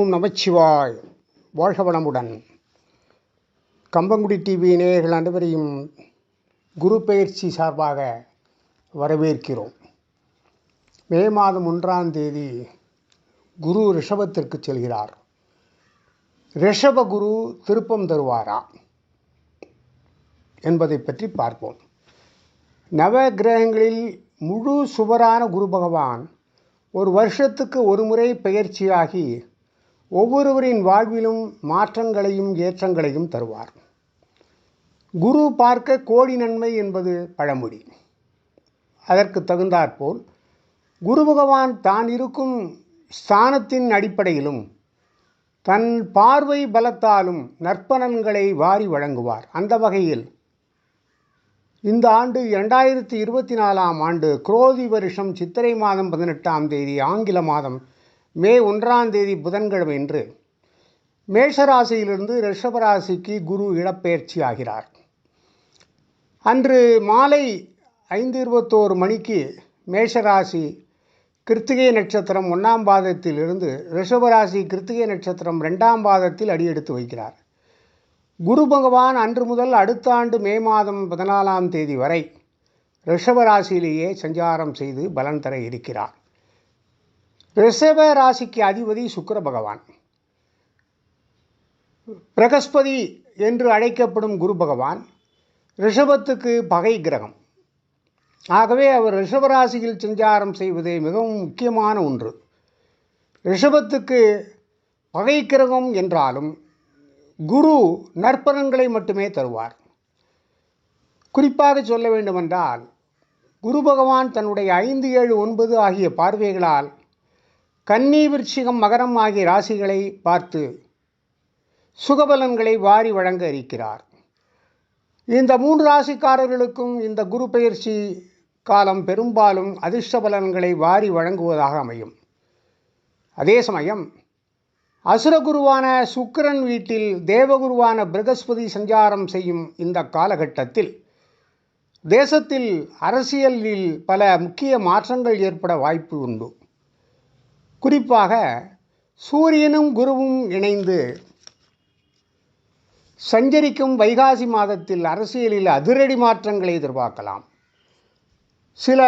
ஓம் நமச்சிவாய். வாழ்க வளமுடன். கம்பங்குடி டிவி நேயர்கள் அனைவரையும் குரு பயிற்சி சார்பாக வரவேற்கிறோம். மே மாதம் ஒன்றாம் தேதி குரு ரிஷபத்திற்கு செல்கிறார். ரிஷப குரு திருப்பம் தருவாரா என்பதை பற்றி பார்ப்போம். நவ கிரகங்களில் முழு சுவரான குரு பகவான் ஒரு வருஷத்துக்கு ஒரு முறை பெயர்ச்சியாகி ஒவ்வொருவரின் வாழ்விலும் மாற்றங்களையும் ஏற்றங்களையும் தருவார். குரு பார்க்க கோடி நன்மை என்பது பழமொழி. அதற்கு தகுந்தாற்போல் குரு பகவான் தான் இருக்கும் ஸ்தானத்தின் அடிப்படையிலும் தன் பார்வை பலத்தாலும் நற்பலன்களை வாரி வழங்குவார். அந்த வகையில் இந்த ஆண்டு இரண்டாயிரத்தி இருபத்தி நாலாம் ஆண்டு குரோதி வருஷம் சித்திரை மாதம் பதினெட்டாம் தேதி ஆங்கில மாதம் மே ஒன்றாம் தேதி புதன்கிழமை என்று மேஷராசியிலிருந்து ரிஷபராசிக்கு குரு இடப்பெயர்ச்சி ஆகிறார். அன்று மாலை ஐந்து இருபத்தோரு மணிக்கு மேஷராசி கிருத்திகை நட்சத்திரம் ஒன்றாம் பாதத்தில் இருந்து ரிஷபராசி கிருத்திகை நட்சத்திரம் ரெண்டாம் பாதத்தில் அடியெடுத்து வைக்கிறார். குரு பகவான் அன்று முதல் அடுத்த ஆண்டு மே மாதம் பதினாலாம் தேதி வரை ரிஷபராசியிலேயே சஞ்சாரம் செய்து பலன் தர இருக்கிறார். ரிஷப ராசிக்கு அதிபதி சுக்கர பகவான். பிரகஸ்பதி என்று அழைக்கப்படும் குரு பகவான் ரிஷபத்துக்கு பகை கிரகம். ஆகவே அவர் ரிஷபராசியில் சஞ்சாரம் செய்வது மிகவும் முக்கியமான ஒன்று. ரிஷபத்துக்கு பகை கிரகம் என்றாலும் குரு நற்பலன்களை மட்டுமே தருவார். குறிப்பாக சொல்ல வேண்டுமென்றால் குரு பகவான் தன்னுடைய ஐந்து ஏழு ஒன்பது ஆகிய பார்வைகளால் கன்னி விருச்சிகம் மகரம் ஆகிய ராசிகளை பார்த்து சுகபலன்களை வாரி வழங்க இருக்கிறார். இந்த மூன்று ராசிக்காரர்களுக்கும் இந்த குரு பயிற்சி காலம் பெரும்பாலும் அதிர்ஷ்ட பலன்களை வாரி வழங்குவதாக அமையும். அதே சமயம் அசுரகுருவான சுக்கிரன் வீட்டில் தேவகுருவான பிரகஸ்பதி சஞ்சாரம் செய்யும் இந்த காலகட்டத்தில் தேசத்தில் அரசியலில் பல முக்கிய மாற்றங்கள் ஏற்பட வாய்ப்பு உண்டு. குறிப்பாக சூரியனும் குருவும் இணைந்து சஞ்சரிக்கும் வைகாசி மாதத்தில் அரசியலில் அதிரடி மாற்றங்களை எதிர்பார்க்கலாம். சில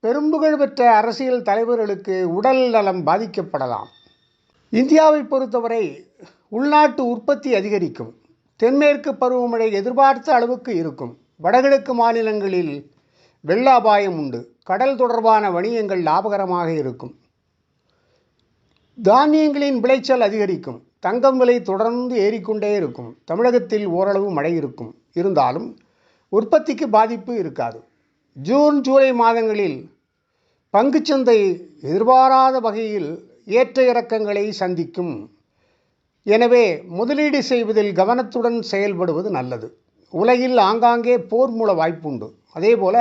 பெரும்புகழ் பெற்ற அரசியல் தலைவர்களுக்கு உடல் நலம் பாதிக்கப்படலாம். இந்தியாவை பொறுத்தவரை உள்நாட்டு உற்பத்தி அதிகரிக்கும். தென்மேற்கு பருவமழை எதிர்பார்த்த அளவுக்கு இருக்கும். வடகிழக்கு மாநிலங்களில் வெள்ள அபாயம் உண்டு. கடல் தொடர்பான வணிகங்கள் லாபகரமாக இருக்கும். தானியங்களின் விளைச்சல் அதிகரிக்கும். தங்கம் விலை தொடர்ந்து ஏறிக்கொண்டே இருக்கும். தமிழகத்தில் ஓரளவு மழை இருக்கும். இருந்தாலும் உற்பத்திக்கு பாதிப்பு இருக்காது. ஜூன் ஜூலை மாதங்களில் பங்குச்சந்தை எதிர்பாராத வகையில் ஏற்ற இறக்கங்களை சந்திக்கும். எனவே முதலீடு செய்வதில் கவனத்துடன் செயல்படுவது நல்லது. உலகில் ஆங்காங்கே போர் மூல வாய்ப்புண்டு. அதேபோல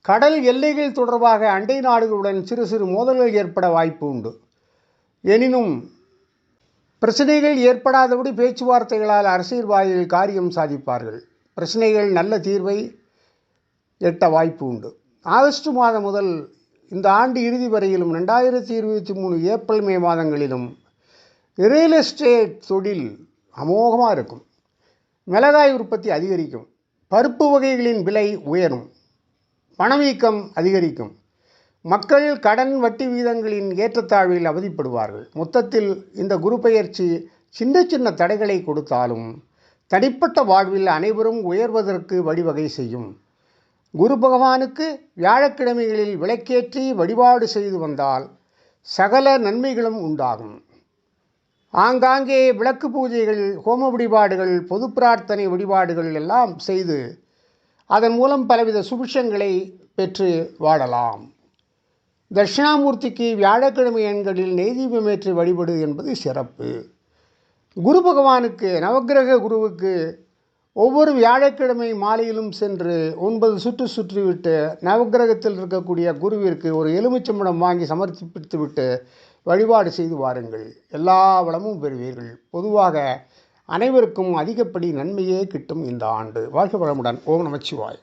கடல் எல்லைகள் தொடர்பாக அண்டை நாடுகளுடன் சிறு சிறு மோதல்கள் ஏற்பட வாய்ப்பு உண்டு எனினும் பிரச்சனைகள் ஏற்படாதபடி பேச்சுவார்த்தைகளால் அரசியல்வாதிகள் காரியம் சாதிப்பார்கள். பிரச்சனைகள் நல்ல தீர்வை எட்ட வாய்ப்பு உண்டு. ஆகஸ்ட் மாதம் முதல் இந்த ஆண்டு இறுதி வரையிலும் ரெண்டாயிரத்தி இருபத்தி மூணு ஏப்ரல் மே மாதங்களிலும் ரியல் எஸ்டேட் தொழில் அமோகமாக இருக்கும். மிளகாய் உற்பத்தி அதிகரிக்கும். பருப்பு வகைகளின் விலை உயரும். பணவீக்கம் அதிகரிக்கும். மக்கள் கடன் வட்டி வீதங்களின் ஏற்றத்தாழ்வில் அவதிப்படுவார்கள். மொத்தத்தில் இந்த குரு பெயர்ச்சி சின்ன சின்ன தடைகளை கொடுத்தாலும் தனிப்பட்ட வாழ்வில் அனைவரும் உயர்வதற்கு வழிவகை செய்யும். குரு பகவானுக்கு வியாழக்கிழமைகளில் விளக்கேற்றி வழிபாடு செய்து வந்தால் சகல நன்மைகளும் உண்டாகும். ஆங்காங்கே விளக்கு பூஜைகள் ஹோம வழிபாடுகள் பொது பிரார்த்தனை வழிபாடுகள் எல்லாம் செய்து அதன் மூலம் பலவித சுபிஷங்களை பெற்று வாழலாம். தட்சிணாமூர்த்திக்கு வியாழக்கிழமை எண்களில் நெய்தீபமேற்றி வழிபடு என்பது சிறப்பு. குரு பகவானுக்கு நவக்கிரக குருவுக்கு ஒவ்வொரு வியாழக்கிழமை மாலையிலும் சென்று ஒன்பது சுற்று சுற்றிவிட்டு நவக்கிரகத்தில் இருக்கக்கூடிய குருவிற்கு ஒரு எலுமிச்சம்பழம் வாங்கி சமர்ப்பித்துவிட்டு வழிபாடு செய்து வாருங்கள். எல்லா வளமும் பெறுவீர்கள். பொதுவாக அனைவருக்கும் அதிகப்படி நன்மையே கிட்டும் இந்த ஆண்டு. வாழ்க வளமுடன். ஓம் நமச்சிவாய்